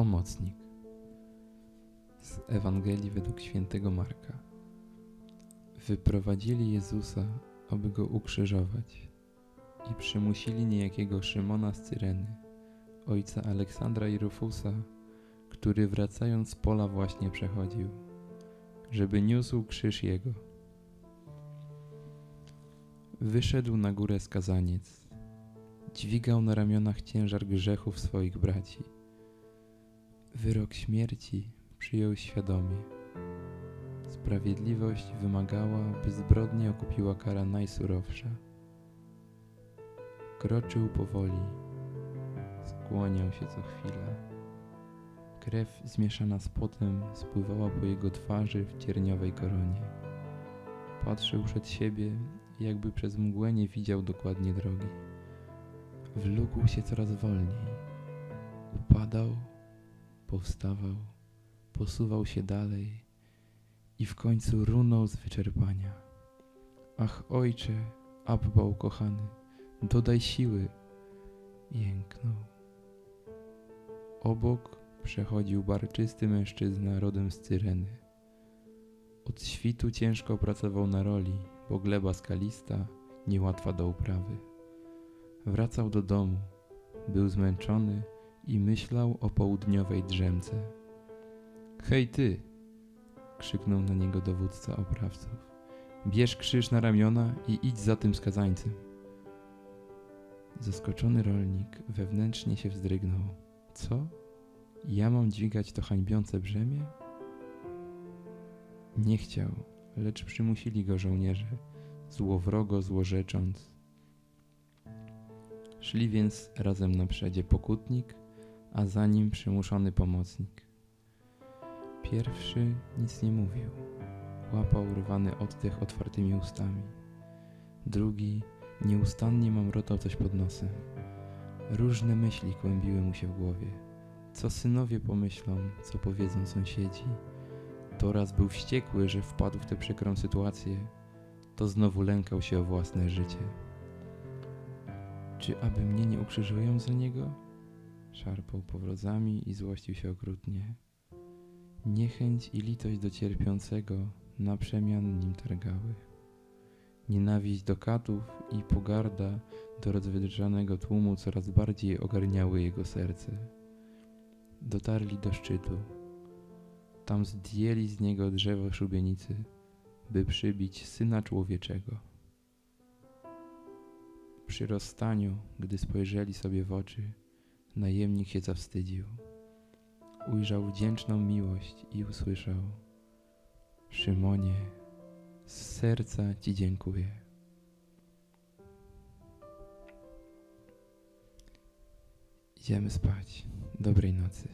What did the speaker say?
Pomocnik z Ewangelii według świętego Marka. Wyprowadzili Jezusa, aby go ukrzyżować i przymusili niejakiego Szymona z Cyreny, ojca Aleksandra i Rufusa, który wracając z pola właśnie przechodził, żeby niósł krzyż jego. Wyszedł na górę skazaniec, dźwigał na ramionach ciężar grzechów swoich braci. Wyrok śmierci przyjął świadomie. Sprawiedliwość wymagała, by zbrodnię okupiła kara najsurowsza. Kroczył powoli, skłaniał się co chwilę. Krew zmieszana z potem spływała po jego twarzy w cierniowej koronie. Patrzył przed siebie, jakby przez mgłę nie widział dokładnie drogi. Wlókł się coraz wolniej. Upadał, powstawał, posuwał się dalej i w końcu runął z wyczerpania. Ach, ojcze, Abba ukochany, dodaj siły! Jęknął. Obok przechodził barczysty mężczyzna rodem z Cyreny. Od świtu ciężko pracował na roli, bo gleba skalista, niełatwa do uprawy. Wracał do domu, był zmęczony i myślał o południowej drzemce. Hej ty! krzyknął na niego dowódca oprawców. Bierz krzyż na ramiona i idź za tym skazańcem. Zaskoczony rolnik wewnętrznie się wzdrygnął. Co? Ja mam dźwigać to hańbiące brzemię? Nie chciał, lecz przymusili go żołnierze, złowrogo złorzecząc. Szli więc razem na przedzie pokutnik, a za nim przymuszony pomocnik. Pierwszy nic nie mówił, łapał rwany oddech otwartymi ustami. Drugi nieustannie mamrotał coś pod nosem. Różne myśli kłębiły mu się w głowie. Co synowie pomyślą, co powiedzą sąsiedzi. To raz był wściekły, że wpadł w tę przykrą sytuację, to znowu lękał się o własne życie. Czy aby mnie nie ukrzyżują za niego? Szarpał powrozami i złościł się okrutnie. Niechęć i litość do cierpiącego na przemian nim targały. Nienawiść do katów i pogarda do rozwydrzanego tłumu coraz bardziej ogarniały jego serce. Dotarli do szczytu. Tam zdjęli z niego drzewo szubienicy, by przybić syna człowieczego. Przy rozstaniu, gdy spojrzeli sobie w oczy, najemnik się zawstydził. Ujrzał wdzięczną miłość i usłyszał: Szymonie, z serca Ci dziękuję. Idziemy spać. Dobrej nocy.